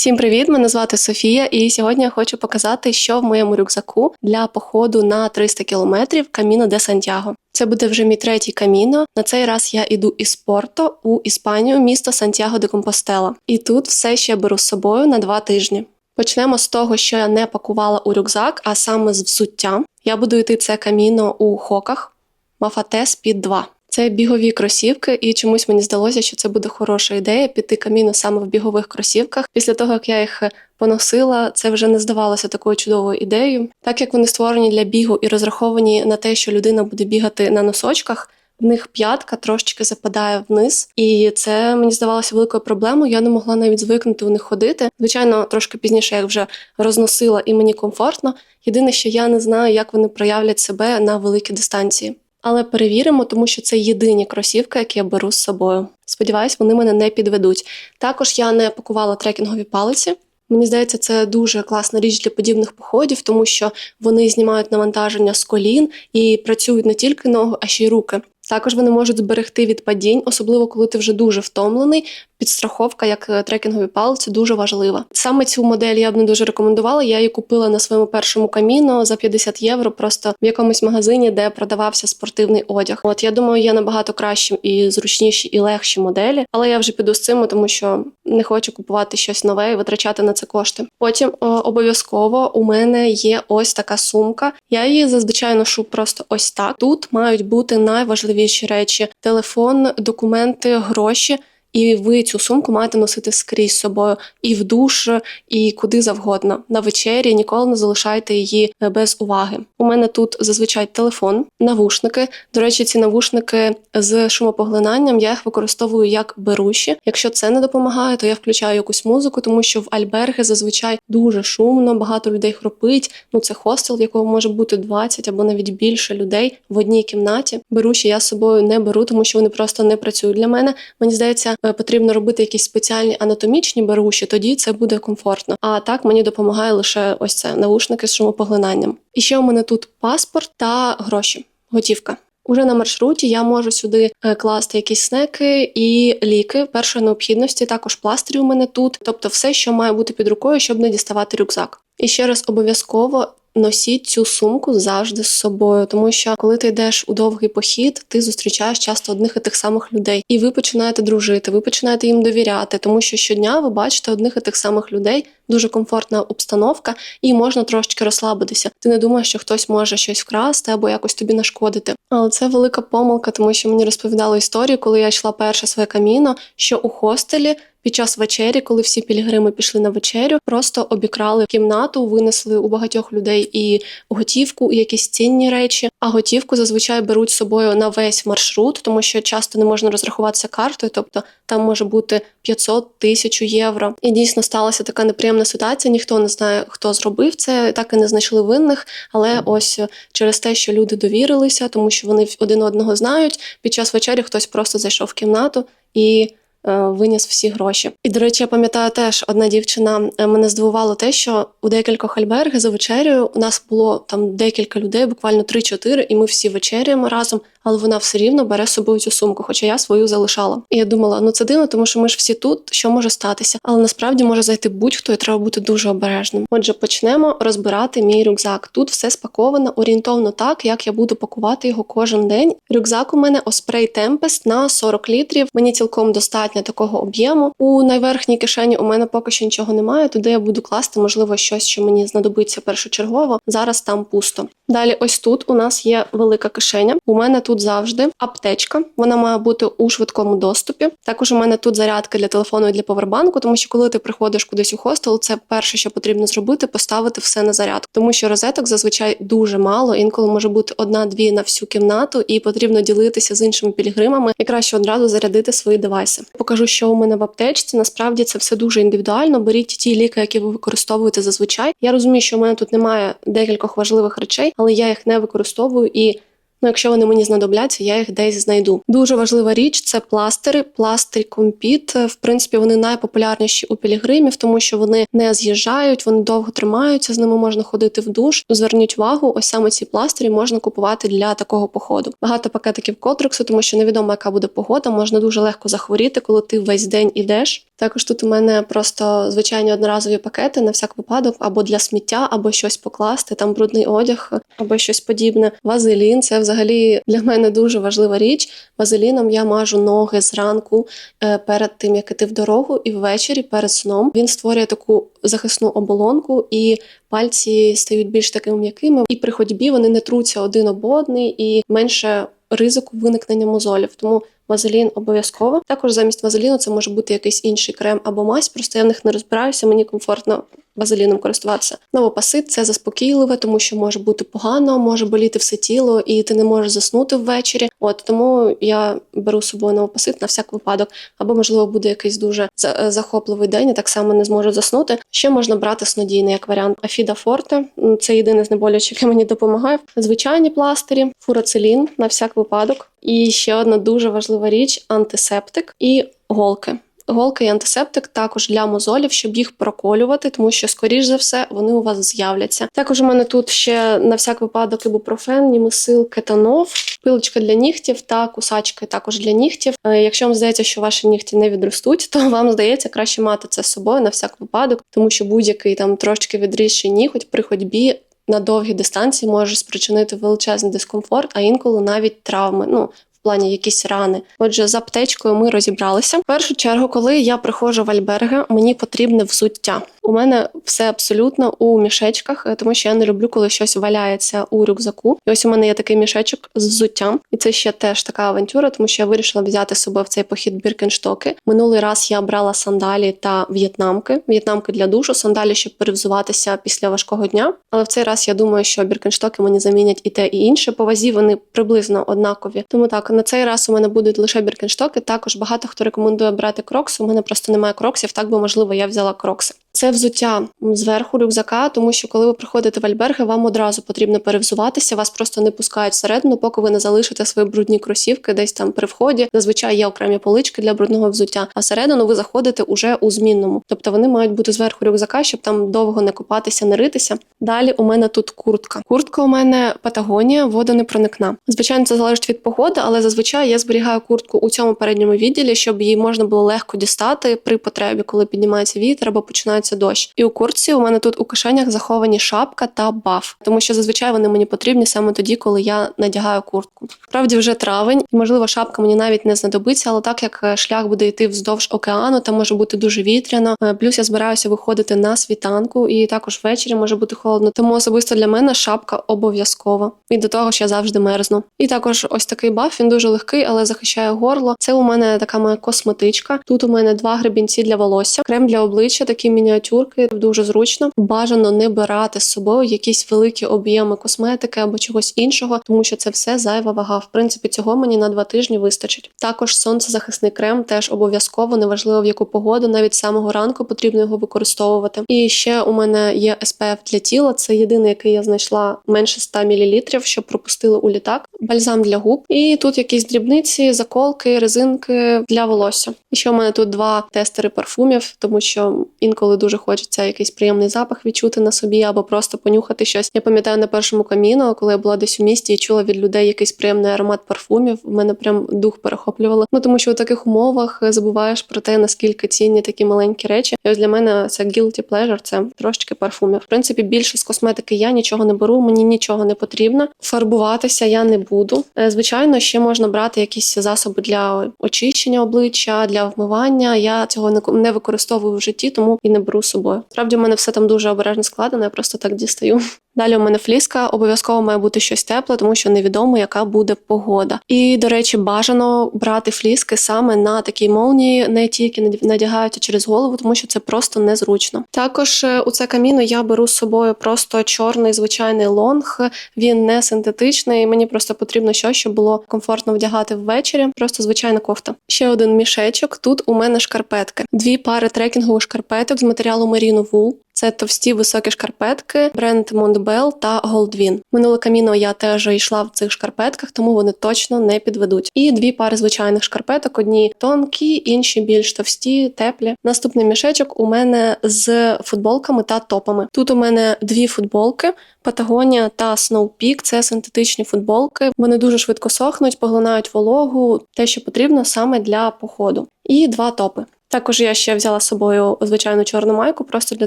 Всім привіт! Мене звати Софія, і сьогодні я хочу показати, що в моєму рюкзаку для походу на 300 кілометрів Каміно де Сантьяго. Це буде вже мій третій каміно. На цей раз я іду із Порто у Іспанію, місто Сантьяго де Компостела. І тут все ще беру з собою на два тижні. Почнемо з того, що я не пакувала у рюкзак, а саме з взуття. Я буду йти це каміно у хоках Мафате Speed 2. Це бігові кросівки, і чомусь мені здалося, що це буде хороша ідея піти каміно саме в бігових кросівках. Після того як я їх поносила, це вже не здавалося такою чудовою ідеєю. Так як вони створені для бігу і розраховані на те, що людина буде бігати на носочках. В них п'ятка трошечки западає вниз, і це мені здавалося великою проблемою. Я не могла навіть звикнути у них ходити. Звичайно, трошки пізніше я вже розносила і мені комфортно. Єдине, що я не знаю, як вони проявлять себе на великій дистанції. Але перевіримо, тому що це єдині кросівки, які я беру з собою. Сподіваюсь, вони мене не підведуть. Також я не пакувала трекінгові палиці. Мені здається, це дуже класна річ для подібних походів, тому що вони знімають навантаження з колін і працюють не тільки ноги, а ще й руки. Також вони можуть зберегти від падінь, особливо коли ти вже дуже втомлений. Підстраховка, як е, трекінгові палиці, дуже важлива. Саме цю модель я б не дуже рекомендувала. Я її купила на своєму першому каміно за 50 євро, просто в якомусь магазині, де продавався спортивний одяг. От я думаю, є набагато кращі і зручніші і легші моделі, але я вже піду з цим, тому що не хочу купувати щось нове і витрачати на це кошти. Потім обов'язково у мене є ось така сумка. Я її зазвичай ношу просто ось так. Тут мають бути найважливіші речі: телефон, документи, гроші. І ви цю сумку маєте носити скрізь собою і в душ, і куди завгодно. На вечері ніколи не залишайте її е, без уваги. У мене тут зазвичай телефон, навушники. До речі, ці навушники з шумопоглинанням я їх використовую як беруші. Якщо це не допомагає, то я включаю якусь музику, тому що в альберги зазвичай дуже шумно, багато людей хропить. Ну це хостел, в якого може бути 20 або навіть більше людей в одній кімнаті. Беруші я з собою не беру, тому що вони просто не працюють для мене. Мені здається. Е, потрібно робити якісь спеціальні анатомічні беруші, тоді це буде комфортно. А так мені допомагає лише ось це навушники з шумопоглинанням. І ще у мене тут паспорт та гроші, готівка. Уже на маршруті я можу сюди е, класти якісь снеки і ліки першої необхідності. Також пластирі у мене тут, тобто все, що має бути під рукою, щоб не діставати рюкзак. І ще раз обов'язково Носіть цю сумку завжди з собою, тому що коли ти йдеш у довгий похід, ти зустрічаєш часто одних і тих самих людей, і ви починаєте дружити, ви починаєте їм довіряти, тому що щодня ви бачите одних і тих самих людей, дуже комфортна обстановка, і можна трошечки розслабитися. Ти не думаєш, що хтось може щось вкрасти або якось тобі нашкодити. Але це велика помилка, тому що мені розповідали історію, коли я йшла перше своє каміно, що у хостелі. Під час вечері, коли всі пілігрими пішли на вечерю, просто обікрали кімнату, винесли у багатьох людей і готівку, і якісь цінні речі. А готівку зазвичай беруть з собою на весь маршрут, тому що часто не можна розрахуватися картою, тобто там може бути 500 тисяч євро. І дійсно сталася така неприємна ситуація. Ніхто не знає, хто зробив це, так і не знайшли винних. Але ось через те, що люди довірилися, тому що вони один одного знають. Під час вечері хтось просто зайшов в кімнату і. Е, виніс всі гроші. І, до речі, я пам'ятаю теж одна дівчина е, мене здивувало те, що у декількох альберги за вечерею у нас було там декілька людей, буквально 3-4, і ми всі вечеряємо разом але вона все рівно бере з собою цю сумку, хоча я свою залишала. І я думала, ну це дивно, тому що ми ж всі тут, що може статися, але насправді може зайти будь-хто і треба бути дуже обережним. Отже, почнемо розбирати мій рюкзак. Тут все спаковано орієнтовно так, як я буду пакувати його кожен день. Рюкзак у мене Osprey Tempest на 40 літрів. Мені цілком достатньо такого об'єму. У найверхній кишені у мене поки що нічого немає. Туди я буду класти, можливо, щось, що мені знадобиться першочергово. Зараз там пусто. Далі, ось тут у нас є велика кишеня. У мене тут завжди аптечка. Вона має бути у швидкому доступі. Також у мене тут зарядка для телефону і для повербанку, тому що коли ти приходиш кудись у хостел, це перше, що потрібно зробити, поставити все на зарядку. Тому що розеток зазвичай дуже мало. Інколи може бути одна-дві на всю кімнату, і потрібно ділитися з іншими пілігримами і краще одразу зарядити свої девайси. Покажу, що у мене в аптечці. Насправді це все дуже індивідуально. Беріть ті ліки, які ви використовуєте зазвичай. Я розумію, що у мене тут немає декількох важливих речей, але я їх не використовую і. Ну, якщо вони мені знадобляться, я їх десь знайду. Дуже важлива річ це пластири, пластир компіт. В принципі, вони найпопулярніші у пілігримів, тому що вони не з'їжджають, вони довго тримаються. З ними можна ходити в душ. Зверніть увагу, ось саме ці пластирі можна купувати для такого походу. Багато пакетиків котрексу, тому що невідомо, яка буде погода, можна дуже легко захворіти, коли ти весь день ідеш. Також тут у мене просто звичайні одноразові пакети на всяк випадок, або для сміття, або щось покласти, там брудний одяг, або щось подібне. Вазелін це взагалі для мене дуже важлива річ. Вазеліном я мажу ноги зранку е, перед тим, як іти в дорогу, і ввечері перед сном. Він створює таку захисну оболонку, і пальці стають більш такими м'якими. І при ходьбі вони не труться один об одний і менше ризику виникнення мозолів. Тому вазелін обов'язково. Також замість вазеліну це може бути якийсь інший крем або мазь. Просто я в них не розбираюся. Мені комфортно вазеліном користуватися. Новопасит це заспокійливе, тому що може бути погано, може боліти все тіло, і ти не можеш заснути ввечері. От тому я беру з собою новопасит на всяк випадок, або можливо буде якийсь дуже е, захопливий день, і так само не зможу заснути. Ще можна брати снодійний як варіант. Афіда Форте це єдине знеболююче, яке мені допомагає. Звичайні пластирі, фурацелін на всяк випадок. І ще одна дуже важлива річ антисептик і голки. Голка і антисептик також для мозолів, щоб їх проколювати, тому що, скоріш за все, вони у вас з'являться. Також у мене тут ще на всяк випадок ібупрофен, німесил, кетанов, пилочка для нігтів та кусачки також для нігтів. Е, Якщо вам здається, що ваші нігті не відростуть, то вам здається краще мати це з собою на всяк випадок, тому що будь-який там трошки відрізший ніготь при ходьбі. На довгій дистанції може спричинити величезний дискомфорт, а інколи навіть травми. Ну плані якісь рани. Отже, з аптечкою ми розібралися. В першу чергу, коли я приходжу в альберги, мені потрібне взуття. У мене все абсолютно у мішечках, е, тому що я не люблю, коли щось валяється у рюкзаку. І ось у мене є такий мішечок з взуттям, і це ще теж така авантюра, тому що я вирішила взяти з собою в цей похід біркенштоки. Минулий раз я брала сандалі та в'єтнамки. В'єтнамки для душу, сандалі, щоб перевзуватися після важкого дня. Але в цей раз я думаю, що біркенштоки мені замінять і те, і інше. По вазі вони приблизно однакові. Тому так, на цей раз у мене будуть лише біркенштоки. Також багато хто рекомендує брати крокси. У мене просто немає кроксів. Так би можливо, я взяла крокси. Це взуття зверху рюкзака, тому що коли ви приходите в альберги, вам одразу потрібно перевзуватися. Вас просто не пускають всередину, поки ви не залишите свої брудні кросівки десь там при вході. Зазвичай є окремі полички для брудного взуття. А всередину ви заходите уже у змінному. Тобто вони мають бути зверху рюкзака, щоб там довго не копатися, не ритися. Далі у мене тут куртка. Куртка у мене Патагонія, водонепроникна. Звичайно, це залежить від погоди, але зазвичай я зберігаю куртку у цьому передньому відділі, щоб її можна було легко дістати при потребі, коли піднімається вітер або починається дощ. І у куртці у мене тут у кишенях заховані шапка та баф, тому що зазвичай вони мені потрібні саме тоді, коли я надягаю куртку. Справді вже травень, і можливо, шапка мені навіть не знадобиться, але так як е, шлях буде йти вздовж океану, там може бути дуже вітряно. Е, Плюс я збираюся виходити на світанку, і також ввечері може бути холодно. Тому особисто для мене шапка обов'язкова. І до того ж я завжди мерзну. І також ось такий баф. Він дуже легкий, але захищає горло. Це у мене така моя косметичка. Тут у мене два гребінці для волосся, крем для обличчя, такі мініатюрки, дуже зручно. Бажано не брати з собою якісь великі об'єми косметики або чогось іншого, тому що це все зайва вага. В принципі, цього мені на два тижні вистачить. Також сонцезахисний крем теж обов'язково, неважливо в яку погоду, навіть з самого ранку потрібно його використовувати. І ще у мене є SPF для тіла. Це єдиний, який я знайшла менше 100 мл, щоб пропустили у літак. Бальзам для губ. І тут якісь дрібниці, заколки, резинки для волосся. І ще у мене тут два тестери парфумів, тому що інколи дуже хочеться якийсь приємний запах відчути на собі або просто понюхати щось. Я пам'ятаю на першому каміно, коли я була десь у місті і чула від людей якийсь приємний аромат парфумів. У мене прям дух перехоплювало. Ну тому що у таких умовах забуваєш про те, наскільки цінні такі маленькі речі. І ось для мене це guilty pleasure, це трошечки парфумів. В принципі, більше з косметики я нічого не беру, мені нічого не потрібно. Фарбуватися я не буду. Е, Звичайно, ще можна брати якісь засоби для очищення обличчя, для вмивання. Я цього не використовую в житті, тому і не беру з собою. Справді, у мене все там дуже обережно складено, я просто так дістаю. Далі у мене фліска обов'язково має бути щось тепле, тому що невідомо, яка буде погода. І до речі, бажано брати фліски саме на такій молнії, не тільки надягаються через голову, тому що це просто незручно. Також е, у це каміно я беру з собою просто чорний звичайний лонг. Він не синтетичний. Мені просто потрібно щось, щоб було комфортно вдягати ввечері. Просто звичайна кофта. Ще один мішечок. Тут у мене шкарпетки, дві пари трекінгових шкарпеток з матеріалу Merino Wool. Це товсті високі шкарпетки, бренд Montbell та Goldwin. Минуле каміно я теж йшла в цих шкарпетках, тому вони точно не підведуть. І дві пари звичайних шкарпеток: одні тонкі, інші більш товсті, теплі. Наступний мішечок у мене з футболками та топами. Тут у мене дві футболки. Патагонія та Snow Peak – це синтетичні футболки. Вони дуже швидко сохнуть, поглинають вологу, те, що потрібно саме для походу. І два топи. Також я ще взяла з собою звичайну чорну майку, просто для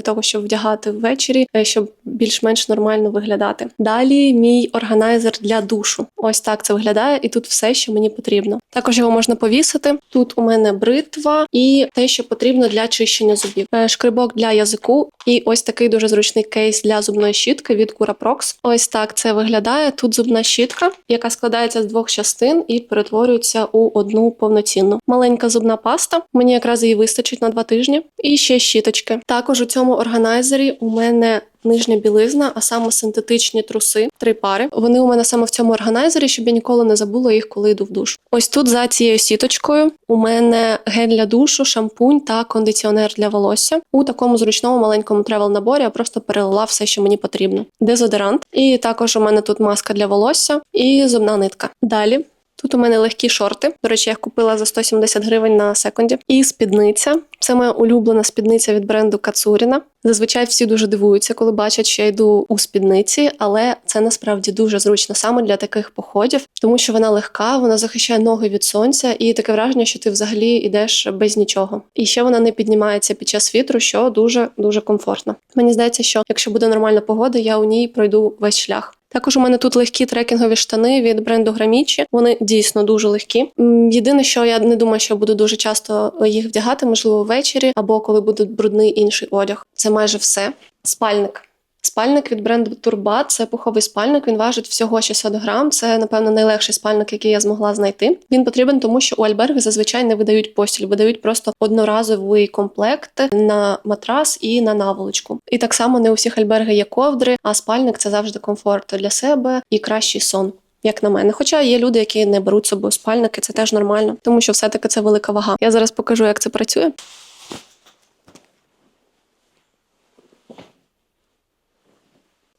того, щоб вдягати ввечері, е, щоб більш-менш нормально виглядати. Далі мій органайзер для душу. Ось так це виглядає, і тут все, що мені потрібно. Також його можна повісити. Тут у мене бритва і те, що потрібно для чищення зубів. Е, Шкрибок для язику, і ось такий дуже зручний кейс для зубної щітки від Curaprox. Ось так це виглядає. Тут зубна щітка, яка складається з двох частин і перетворюється у одну повноцінну. Маленька зубна паста. Мені якраз її вистачить на два тижні. І ще щіточки. Також у цьому органайзері у мене. Нижня білизна, а саме синтетичні труси, три пари. Вони у мене саме в цьому органайзері, щоб я ніколи не забула їх, коли йду в душ. Ось тут за цією сіточкою у мене гель для душу, шампунь та кондиціонер для волосся. У такому зручному маленькому тревел наборі я просто перелила все, що мені потрібно. Дезодорант, і також у мене тут маска для волосся і зубна нитка. Далі. Тут у мене легкі шорти. До речі, я купила за 170 гривень на секунді. І спідниця. Це моя улюблена спідниця від бренду Кацуріна. Зазвичай всі дуже дивуються, коли бачать, що я йду у спідниці, але це насправді дуже зручно саме для таких походів, тому що вона легка, вона захищає ноги від сонця, і таке враження, що ти взагалі йдеш без нічого. І ще вона не піднімається під час вітру, що дуже дуже комфортно. Мені здається, що якщо буде нормальна погода, я у ній пройду весь шлях. Також у мене тут легкі трекінгові штани від бренду Грамічі. Вони дійсно дуже легкі. Єдине, що я не думаю, що буду дуже часто їх вдягати, можливо, ввечері або коли буде брудний інший одяг. Це майже все. Спальник. Спальник від бренду Турбат це пуховий спальник. Він важить всього 600 грам. Це, напевно, найлегший спальник, який я змогла знайти. Він потрібен, тому що у альберги зазвичай не видають постіль, видають просто одноразовий комплект на матрас і на наволочку. І так само не у всіх альберги є ковдри, а спальник це завжди комфорт для себе і кращий сон. Як на мене, хоча є люди, які не беруть з собою спальники, це теж нормально, тому що все-таки це велика вага. Я зараз покажу, як це працює.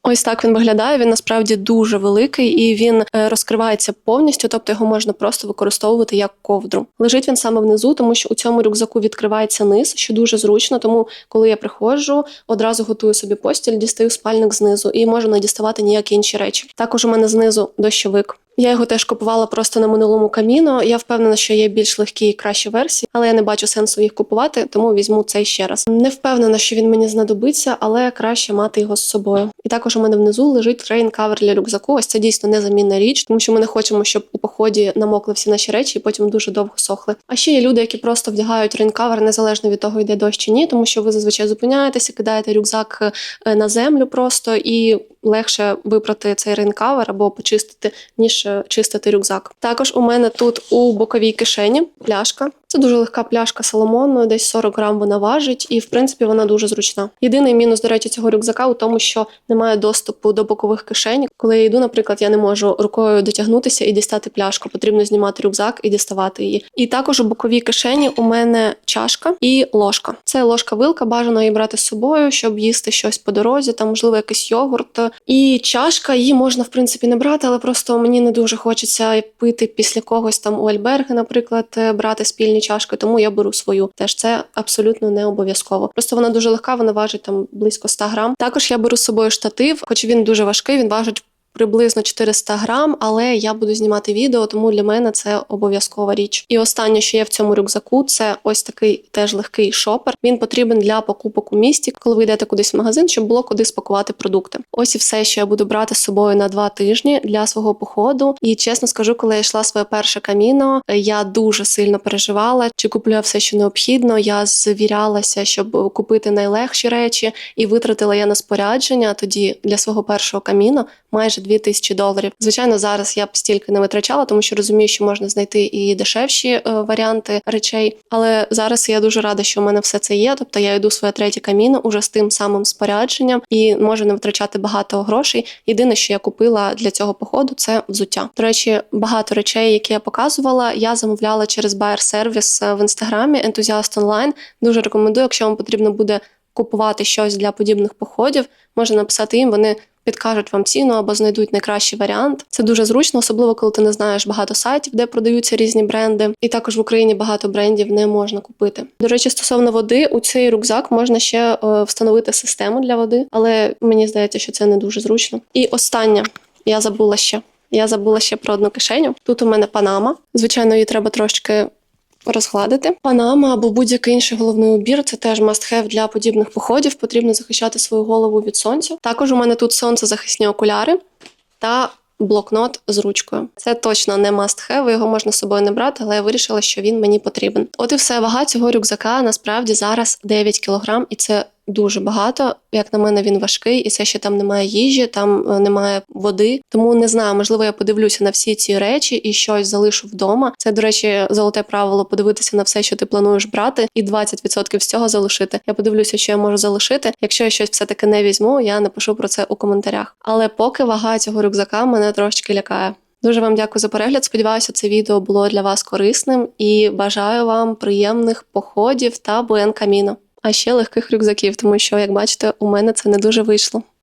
Ось так він виглядає. Він насправді дуже великий і він е, розкривається повністю, тобто його можна просто використовувати як ковдру. Лежить він саме внизу, тому що у цьому рюкзаку відкривається низ, що дуже зручно. Тому, коли я приходжу, одразу готую собі постіль, дістаю спальник знизу і можу не діставати ніякі інші речі. Також у мене знизу дощовик. Я його теж купувала просто на минулому каміно. Я впевнена, що є більш легкі і кращі версії, але я не бачу сенсу їх купувати, тому візьму цей ще раз. Не впевнена, що він мені знадобиться, але краще мати його з собою. І також у мене внизу лежить трейн-кавер для рюкзаку. Ось це дійсно незамінна річ, тому що ми не хочемо, щоб у поході намокли всі наші речі і потім дуже довго сохли. А ще є люди, які просто вдягають рейнкавер незалежно від того, йде дощ чи ні, тому що ви зазвичай зупиняєтеся, кидаєте рюкзак е, на землю просто і. Легше випрати цей рейнкавер або почистити, ніж е, чистити рюкзак. Також у мене тут у боковій кишені пляшка. Це дуже легка пляшка Соломон, десь 40 грам вона важить, і в принципі вона дуже зручна. Єдиний мінус, до речі, цього рюкзака у тому, що немає доступу до бокових кишень. Коли я йду, наприклад, я не можу рукою дотягнутися і дістати пляшку. Потрібно знімати рюкзак і діставати її. І також у боковій кишені у мене чашка і ложка. Це ложка-вилка, бажано її брати з собою, щоб їсти щось по дорозі, там можливо якийсь йогурт. І чашка її можна в принципі не брати, але просто мені не дуже хочеться пити після когось там у Альберги, наприклад, брати спільні чашки, тому я беру свою. Теж це абсолютно не обов'язково. Просто вона дуже легка, вона важить там близько 100 грам. Також я беру з собою штатив, хоч він дуже важкий, він важить. Приблизно 400 грам, але я буду знімати відео, тому для мене це обов'язкова річ. І останнє, що є в цьому рюкзаку, це ось такий теж легкий шопер. Він потрібен для покупок у місті, коли ви йдете кудись в магазин, щоб було куди спакувати продукти. Ось і все, що я буду брати з собою на два тижні для свого походу. І чесно скажу, коли я йшла своє перше каміно, я дуже сильно переживала, чи куплю я все, що необхідно. Я звірялася, щоб купити найлегші речі, і витратила я на спорядження тоді для свого першого каміно майже 2000 доларів. Звичайно, зараз я б стільки не витрачала, тому що розумію, що можна знайти і дешевші е, варіанти речей. Але зараз я дуже рада, що в мене все це є. Тобто я йду своє третє каміно уже з тим самим спорядженням і можу не витрачати багато грошей. Єдине, що я купила для цього походу, це взуття. До речі, багато речей, які я показувала, я замовляла через Buyer сервіс в інстаграмі Enthusiast Online. Дуже рекомендую, якщо вам потрібно буде купувати щось для подібних походів, можна написати їм. Вони підкажуть вам ціну або знайдуть найкращий варіант. Це дуже зручно, особливо коли ти не знаєш багато сайтів, де продаються різні бренди. І також в Україні багато брендів не можна купити. До речі, стосовно води, у цей рюкзак можна ще е, встановити систему для води, але мені здається, що це не дуже зручно. І останнє я забула ще. Я забула ще про одну кишеню. Тут у мене панама. Звичайно, її треба трошки розгладити. Панама або будь-який інший головний убір це теж must have для подібних походів. Потрібно захищати свою голову від сонця. Також у мене тут сонцезахисні окуляри та блокнот з ручкою. Це точно не must have, його можна з собою не брати, але я вирішила, що він мені потрібен. От і все, вага цього рюкзака насправді зараз 9 кг, і це дуже багато. Як на мене, він важкий, і це ще там немає їжі, там е, немає води. Тому не знаю, можливо, я подивлюся на всі ці речі і щось залишу вдома. Це, до речі, золоте правило подивитися на все, що ти плануєш брати, і 20% з цього залишити. Я подивлюся, що я можу залишити. Якщо я щось все таки не візьму, я напишу про це у коментарях. Але поки вага цього рюкзака мене трошечки лякає. Дуже вам дякую за перегляд. Сподіваюся, це відео було для вас корисним і бажаю вам приємних походів та буен каміно. А ще легких рюкзаків, тому що, як бачите, у мене це не дуже вийшло.